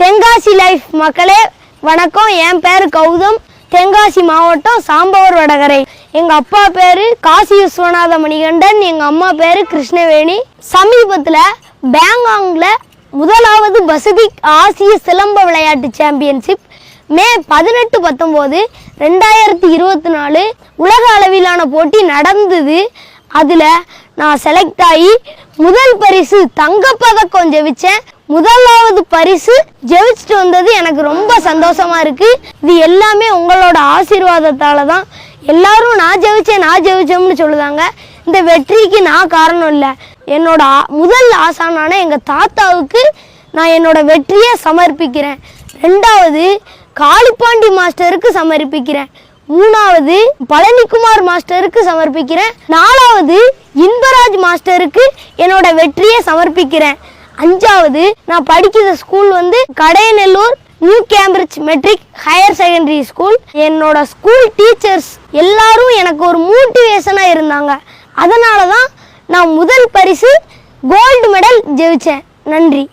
Tenkasi life மக்களே வணக்கம். என் பேர் கௌதம். தென்காசி மாவட்டம் சாம்பவர் வடகரை. எங்க அப்பா பேரு காசி விஸ்வநாத மணிகண்டன். எங்க அம்மா பேரு கிருஷ்ணவேணி. சமீபத்துல பேங்காங்ல முதலாவது பசிபிக் ஆசிய சிலம்ப விளையாட்டு சாம்பியன்ஷிப் மே பதினெட்டு பத்தொம்போது ரெண்டாயிரத்தி இருபத்தி நாலு உலக அளவிலான போட்டி நடந்தது. அதில் நான் செலக்ட் ஆகி முதல் பரிசு தங்கப்பதக்கம் ஜெபித்தேன் முதலாவது பரிசு ஜெயிச்சுட்டு வந்தது எனக்கு ரொம்ப சந்தோஷமா இருக்கு. இது எல்லாமே உங்களோட ஆசீர்வாதத்தால தான். எல்லாரும் நான் ஜெயிச்சேன் நான் ஜெயிச்சோம்னு சொல்லுதாங்க. இந்த வெற்றிக்கு நான் காரணம் இல்லை. என்னோட ஆ- முதல் ஆசானான எங்கள் தாத்தாவுக்கு நான் என்னோட வெற்றியை சமர்ப்பிக்கிறேன். ரெண்டாவது காளிப்பாண்டி மாஸ்டருக்கு சமர்ப்பிக்கிறேன். மூணாவது பழனிக்குமார் மாஸ்டருக்கு சமர்ப்பிக்கிறேன். நாலாவது இன்பராஜ் மாஸ்டருக்கு என்னோட வெற்றியை சமர்ப்பிக்கிறேன். அஞ்சாவது நான் படிக்கிற ஸ்கூல் வந்து Kadayanallur new Cambridge matric higher secondary school என்னோட ஸ்கூல் டீச்சர்ஸ் எல்லாரும் எனக்கு ஒரு மோட்டிவேஷனாக இருந்தாங்க. அதனால தான் நான் முதல் பரிசு கோல்டு மெடல் ஜெயிச்சேன். நன்றி.